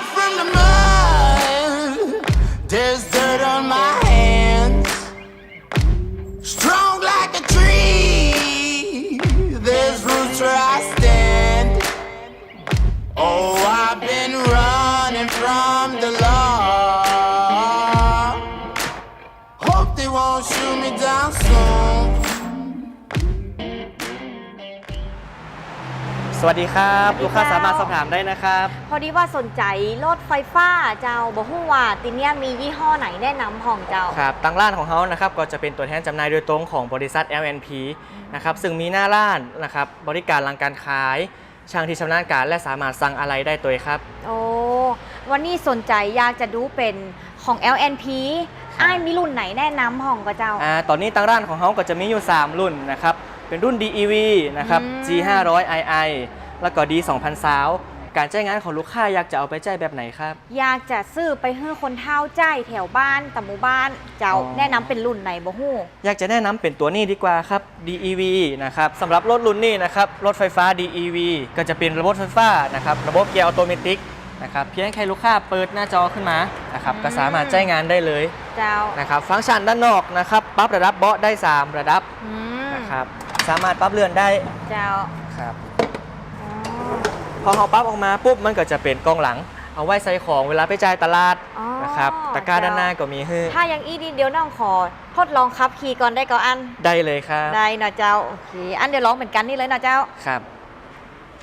from the mud. There's dirt on my hands. Strong like a tree. There's roots where I stand. Oh, I've been running from the law. สวัสดีครับลูกค้า สามารถสอบถามได้นะครับ พอดีว่าสนใจรถไฟฟ้าเจ้าบอกว่าติเนี้ยมียี่ห้อไหนแนะนำของเจ้า ครับตั้งร้านของเขานะครับก็จะเป็นตัวแทนจำหน่ายโดยตรงของบริษัท LNP นะครับซึ่งมีหน้าร้านนะครับบริการหลังการขาย ช่างที่ชำนาญการและสามารถสั่งอะไรได้ตัวเองครับ โอ้วันนี้สนใจอยากจะดูเป็นของ LNP อ้ายมีรุ่นไหนแนะนำของก็เจ้า อ่าตอนนี้ตั้งร้านของเขาก็จะมีอยู่ 3 รุ่นนะครับ เป็นรุ่น DEV นะครับ อืม G500II แล้วก็ D2000 สาวการใช้งานของลูกค้าอยากจะเอาไปใช้แบบไหนครับ อยากจะซื้อไปให้คนเท่าใจแถวบ้านตำหมู่บ้าน เจ้าอ๋อ แนะนำเป็นรุ่นไหนบ่ฮู้ อยากจะแนะนำเป็นตัวนี้ดีกว่าครับ DEV นะครับสำหรับรถรุ่นนี้นะครับ รถไฟฟ้า DEV ก็จะเป็นระบบไฟฟ้านะครับ ระบบเกียร์ออโตเมติกนะครับเพียงแค่ลูกค้าเปิดหน้าจอขึ้นมานะครับอืม ก็สามารถใช้งานได้เลยเจ้านะครับ ฟังก์ชันด้านนอกนะครับปรับระดับเบาะได้ 3 ระดับอืมนะครับ สามารถปรับเลื่อนได้เจ้าครับอ๋อพอเขาปรับออกมาปุ๊บมันก็จะเป็นกล้องหลัง เอาไว้ใส่ของเวลาไปจ่ายตลาดอ๋อนะครับตะกร้าด้านหน้าก็มีให้ถ้ายังอีดีเดี๋ยวน้องขอทดลองขับขี่ก่อนได้ก็อัน ได้เลยครับได้นะเจ้า โอเค อันเดี๋ยวร้องเหมือนกันนี่เลยนะเจ้า ครับ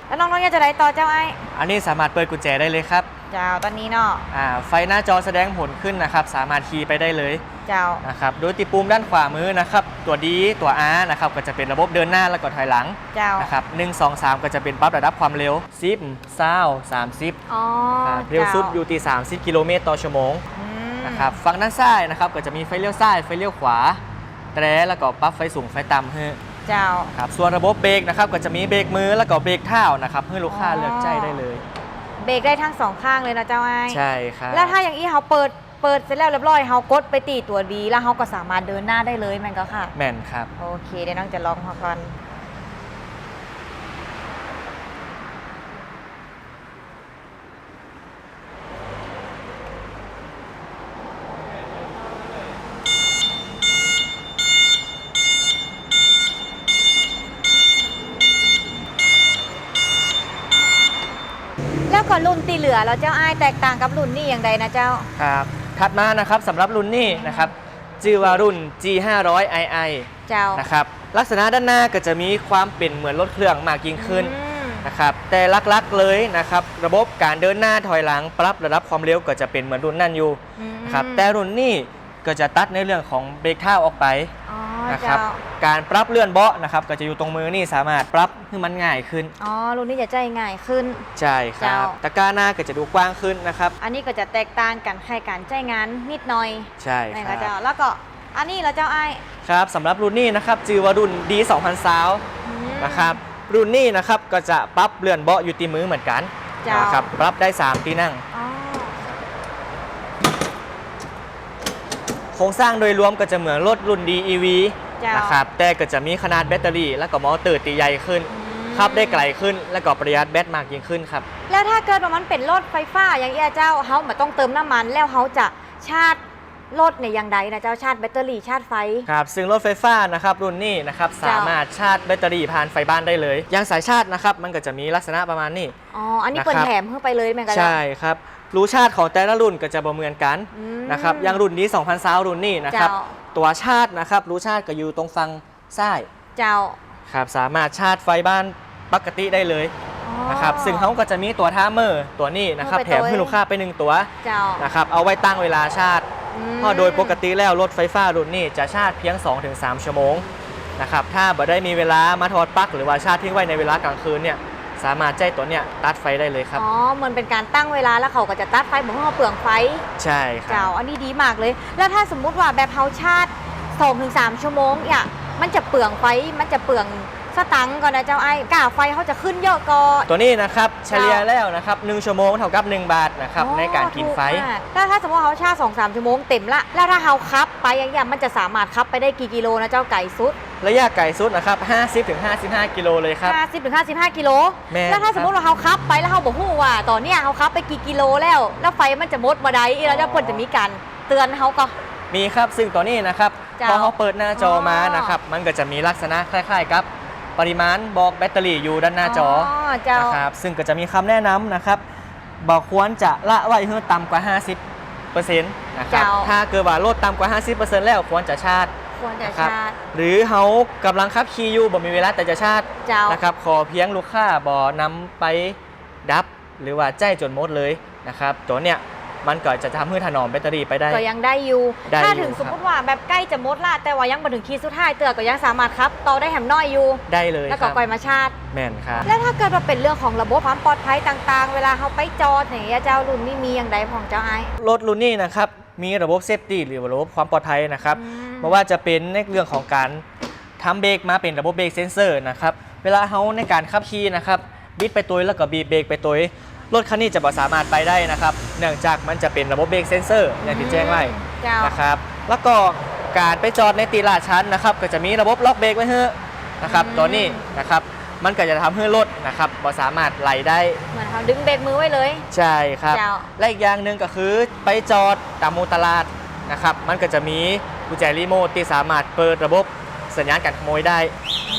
แล้วน้องๆอยากจะได้ต่อเจ้าไอ้ อันนี้สามารถเปิดกุญแจได้เลยครับ เจ้าตอนนี้เนาะอ่าไฟหน้าจอแสดงผลขึ้นนะครับ สามารถคีย์ไปได้เลยเจ้านะครับโดยติปุ่มด้านขวามือนะครับ ตัวดีตัว R นะครับก็จะเป็นระบบเดินหน้าแล้วก็ถอยหลังเจ้านะครับ1 2 3ก็จะเป็นปรับระดับความเร็ว10เศร้า30อ๋อครับเร็วสุดอยู่ที่30กิโลเมตรต่อชั่วโมงอืมนะครับฝั่งด้านซ้ายนะครับก็จะมีไฟเลี้ยวซ้ายไฟเลี้ยวขวาแตรแล้วก็ปรับไฟสูงไฟต่ำให้เจ้าครับส่วนระบบเบรกนะครับก็จะมีเบรกมือแล้วก็เบรกเท้านะครับให้ลูกค้าอ๋อเลือกใจได้เลย เบรกได้ทั้งสองข้างเลยนะเจ้าไอ้ใช่ครับแล้วถ้าอย่างอี้เขาเปิดเปิดเสร็จแล้วเรียบร้อยเขากดไปตีตัวดีแล้วเขาก็สามารถเดินหน้าได้เลยแมันก็ค่ะ แม่นครับ โอเคเดี๋ยวน้องจะลองเขาก่อน รุ่นตีเหลือแล้วเจ้าอ้ายแตกต่างกับรุ่นนี้อย่างใดนะเจ้า ครับถัดมานะครับสำหรับรุ่นนี้นะครับชื่อว่ารุ่น G500II เจ้านะครับลักษณะด้านหน้าก็จะมีความเป็นเหมือนรถเครื่องมากยิ่งขึ้นอืมนะครับแต่ลักๆเลยนะครับระบบการเดินหน้าถอยหลังปรับระดับความเร็วก็จะเป็นเหมือนรุ่นนั่นอยู่อืมนะครับแต่รุ่นนี้ก็จะตัดในเรื่องของเบรกเท้าออกไปอ๋อ นะครับเจ้าการปรับเลื่อนเบาะนะครับก็จะอยู่ตรงมือนี่สามารถปรับให้มันง่ายขึ้น อ๋อรุ่นนี้จะใจง่ายขึ้น ใช่ครัเจ้าบตะกร้าหน้าก็จะดูกว้างขึ้นนะครับ อันนี้ก็จะแตกต่างกันแค่การใจงานนิดหน่อย ใช่นะครัคะเจ้าบแล้วก็อันนี้แล้วเจ้าไอ้ายครับสำหรับรุ่นนี้นะครับจือว่ารุ่น D2000 สาวอืมนะครับรุ่นนี้นะครับก็จะปรับเลื่อนเบาะอยู่ที่มือเหมือนกันจ้านนะครับปรับได้ 3 ที่นั่ง อ๋อ โครงสร้างโดยรวมก็จะเหมือนรถรุ่น DEV เจ้านะครับแต่ก็จะมีขนาดแบตเตอรี่ และก็มอเตอร์ตีใหญ่ขึ้นอืมขับได้ไกลขึ้น และก็ประหยัดแบตมากยิ่งขึ้นครับ แล้วถ้าเกิดว่ามันเป็นรถไฟฟ้าอย่างเงี้ยเจ้าเขาไม่ต้องเติมน้ำมัน แล้วเขาจะชาร์จรถในยอย่างใดนะเจ้าชาร์จแบตเตอรี่ชาร์จไฟ ครับซึ่งรถไฟฟ้านะครับรุ่นนี้นะครับเจ้าสามารถชาร์จแบตเตอรี่ผ่านไฟบ้านได้เลย อย่างสายชาร์จนะครับมันก็จะมีลักษณะประมาณนี้ อ๋ออันนี้นะครับเปิดแถมเพื่อไปเลยแม่งก็ใช่ครับ รูชาร์จของแต่ละรุ่นก็จะบ่เหมือนกันอืมนะครับอย่างรุ่นนี้2000ซาวรุ่นนี้นะครับ เจ้า ตัวชาร์จนะครับรูชาร์จก็อยู่ตรงฝั่งซ้ายเจ้าครับสามารถชาร์จไฟบ้านปกติได้เลยอ๋อนะ ครับซึ่งเขาก็จะมีตัวท่าเมอร์ตัวนี้นะครับ เอาไปแถมให้ตัวลูกค้าไปหนึ่งตัวเจ้านะครับเอาไว้ตั้งเวลาชาร์จมเพราะโดยปกติแล้วรถไฟฟ้ารุ่นนี้จะชาร์จเพียง 2-3 ชั่วโมงนะครับถ้าบ่ได้มีเวลามาถอดปลั๊กหรือว่าชาร์จทิ้งไว้ในเวลากลางคืนเนี่ย สามารถใจตัวเนี้ยตัดไฟได้เลยครับ อ๋อเหมือนเป็นการตั้งเวลาแล้วเขาก็จะตัดไฟเหมือนเขาเปลืองไฟ ใช่ครัเจ้าบอันนี้ดีมากเลย แล้วถ้าสมมุติว่าแบบเฮาชาร์จ2ถึง3ชั่วโมงเนี่ย มันจะเปลืองไฟ มันจะเปลืองสตังค์ก่อนนะเจ้าไอ้กาไฟเขาจะขึ้นเยอะก็ตัวนี้นะครับเฉลี่ยแล้วนะครับ1ชั่วโมงเท่ากับ 1 บาทนะครับอ๋อในการกินไฟถูมากแล้วถ้าสมมติว่าเขาชาร์จ2 3ชั่วโมงเต็มละ แล้วถ้าเขาคับ ไปอย่างอย่างมันจะสามารถขับไปได้กี่กิโลนะเจ้าไก่สุดระยะไกลสุดนะครับ50ถึง55 กิโลเลยครับ 50ถึง55 กิโลแม่นแล้วถ้าครับสมมติว่าเขาขับไปแล้วเขาบอกฮู้ว่าตอนเนี้ยเขาขับไปกี่กิโลแล้ว แล้วไฟมันจะหมดบ่ได้อีแล้วเจ้าเพิ่นจะมีการเตือนเขาก็ มีครับซึ่งตัวนี้นะครับเจ้าพอเขาเปิดหน้าจอมาอ๋อนะครับ มันก็จะมีลักษณะคล้ายๆกับ ปริมาณบอกแบตเตอรี่อยู่ด้านหน้าจอเจ้านะครับซึ่งก็จะมีคำแนะนำนะครับบอกควรจะละไว้ให้ต่ำกว่า 50% นะครับ เจ้า ถ้าเกิดว่าลดต่ำกว่า 50%แล้วควรจะชาร์จควรจะนะครับ ชาร์จหรือเขากำลังขับขี่อยู่บ่มีเวลาแต่จะชาร์จเจ้า นะครับ ขอเพียงลูกค้าบ่นำไปดับ หรือว่าใจจนหมดเลยนะครับ ตัวเนี้ย มันก็จะทำให้ถนอมแบตเตอรี่ไปได้ ก็ยังได้อยู่ ได้ถ้าอยู่ถึงครับสมมติว่าแบบใกล้จะหมดละแต่ว่ายังมาถึงขีดสุดท้ายเตือก็ยังสามารถครับต่อได้แหมน้อยอยู่ ได้เลยแล้วคก็รับก่อยมาชาร์จแม่นครับ แล้วถ้าเกิดว่าเป็นเรื่องของระบบความปลอดภัยต่างๆ เวลาเขาไปจอดอย่างเงี้ยเจ้ารุ่นนี้มีอย่างใดของเจ้าไอ้รถรุ่นนี้นะครับ มีระบบเซฟตี้หรือระบบความปลอดภัยนะครับ อืม ไม่ว่าจะเป็นในเรื่องของการทำเบรกมาเป็นระบบเบรกเซนเซอร์นะครับ เวลาเขาในการขับขี่นะครับบิดไปตัวแล้วก็บีบเบรกไปตัว รถคันนี้จะบ่สามารถไปได้นะครับ เนื่องจากมันจะเป็นระบบเบรกเซนเซอร์อย่างที่แจ้งไว้เจ้า นะครับ แล้วก็การไปจอดในตีลาดชั้นนะครับ ก็จะมีระบบล็อกเบรกไว้ให้นะครับอืม ตัวนี้นะครับมันก็จะทำให้รถนะครับบ่สามารถไหลได้เหมือนเขาดึงเบรกมือไว้เลย ใช่ครับ เจ้า และอีกอย่างหนึ่งก็คือไปจอดตามหมูตลาดนะครับ มันก็จะมีกุญแจรีโมทที่สามารถเปิดระบบสัญญาณการขโมยได้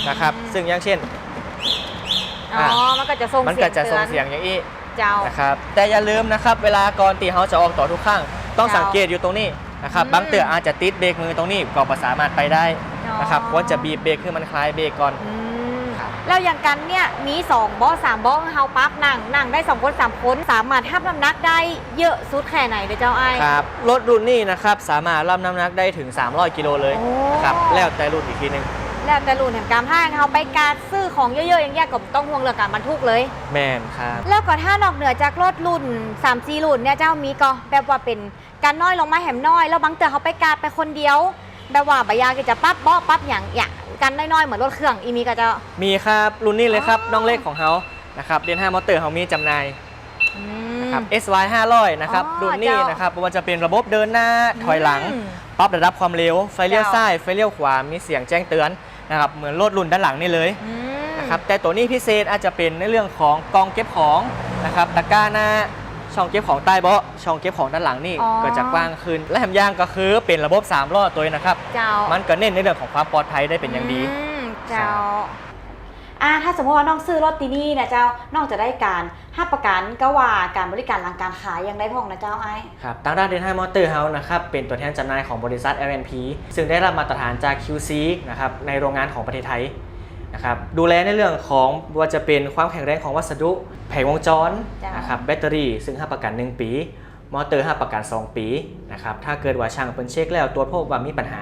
นะครับอืมซึ่งอย่างเช่น อ๋อ มันก็จะส่งมันเสีก็ยงจะส่งตือนเสียงอย่างนี้ เจ้า นะครับแต่อย่าลืมนะครับเวลาก่อนตีเขาจะออกต่อทุกครั้งต้องเจ้าสังเกตอยู่ตรงนี้นะครับอืมบางเตืออาจจะติดเบรกมือตรงนี้ก็บ่สามารถไปได้นะครับอ๋อ ควรจะบีบเบรกคือมันคลายเบรกก่อน อืมครับ แล้วอย่างกันเนี่ยมี2เบาะสามเบาะเฮาปั๊บนั่งนั่งได้2คน3คนสามารถทับน้ำหนักได้เยอะสุดแค่ไหนเด้อเจ้าไอ้าย ครับรถรุ่นนี้นะครับสามารถรับน้ำหนักได้ถึง 300 กิโลเลยโอ้ นะครับแล้วแต่รุ่นอีกทีหนึง แล้วแต่รุ่นแห่งการห้างเฮาไปการซื้อของเยอะๆอย่างเงี้ยก็ต้องห่วงเรื่องการบรรทุกเลย แมนครับ แล้วก็ถ้านอกเหนือจากรถรุ่น3 4รุ่นเนี่ยเจ้ามีก็แบบว่าเป็นการน้อยลงมาแหมน้อยแล้วบางเตือเขาไปการไปคนเดียว แบบว่าบายางก็จะปั๊บเบาะปั๊บอย่างอย่างกันน้อยๆเหมือนรถเครื่องอีมีก็จะ มีครับรุ่นนี้เลยครับอ๋อน้องเล็กของเขานะครับเดนห้ามอเตอร์เขามีจำหน่ายอืมนะครับ SY 500นะครับอ๋อรุ่นนี้เจ้านนะครับไม่ว่าจะเป็นระบบเดินหน้าถอยหลัง อืมปรับระดับความเร็วไฟเลี้ยวเจ้า ซ้ายไฟเลี้ยวขวามีเสียงแจ้งเตือน นะครับเหมือนรถรุ่นด้านหลังนี่เลยอืมนะครับแต่ตัวนี้พิเศษอาจจะเป็นในเรื่องของกองเก็บของนะครับตะกร้าหน้าช่องเก็บของใต้เบาะช่องเก็บของด้านหลังนี่อ๋อ ก็จะกว้างขึ้น และแถมย่างก็คือเป็นระบบ3ล้อตัวนี้นะครับ เจ้ามันก็เน้นในเรื่องของความปลอดภัยได้เป็นอย่างดีมเจ้า อ่าถ้าสมมติว่าน้องซื้อรถตีนี่นะเจ้าน้องจะได้การห้าประกันก็ว่าการบริการหลังการขายยังได้พ่องนะเจ้าไอ้ายครับทางด้านเดนไฮมอเตอร์เฮาส์นะครับเป็นตัวแทนจำหน่ายของบริษัท LNP ซึ่งได้รับมาตรฐานจาก QC นะครับในโรงงานของประเทศไทยนะครับดูแลในเรื่องของว่าจะเป็นความแข็งแรงของวัสดุ แผงวงจรจ้ะนะครับแบตเตอรี่ซึ่งให้ประกัน 1 ปี มอเตอร์ให้ประกัน 2 ปีนะครับถ้าเกิดว่าช่างเป็นเช็คแล้วตัวจพบว่ามีปัญหา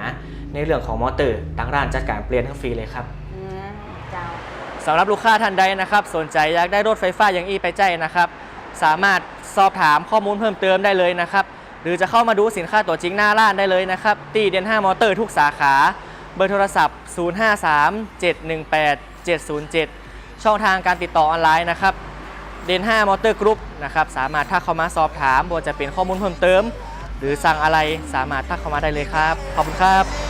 ในเรื่องของมอเตอร์ทางร้านจัดการเปลี่ยนทั้งฟรีเลยครับอืม เจ้าสำหรับลูกค้าท่านใดนะครับ สนใจอยากได้รถไฟฟ้าอย่างอีไปใจนะครับ สามารถสอบถามข้อมูลเพิ่มเติมได้เลยนะครับ หรือจะเข้ามาดูสินค้าตัวจริงหน้าร้านได้เลยนะครับ ตีเดน5มอเตอร์ทุกสาขา เบอร์โทรศัพท์ 053 718 707 ช่องทางการติดต่อออนไลน์นะครับเดน5มอเตอร์กรุ๊ปนะครับสามารถทักเข้ามาสอบถามว่าจะเป็นข้อมูลเพิ่มเติม หรือสั่งอะไรสามารถทักเข้ามาได้เลยครับ ขอบคุณครับ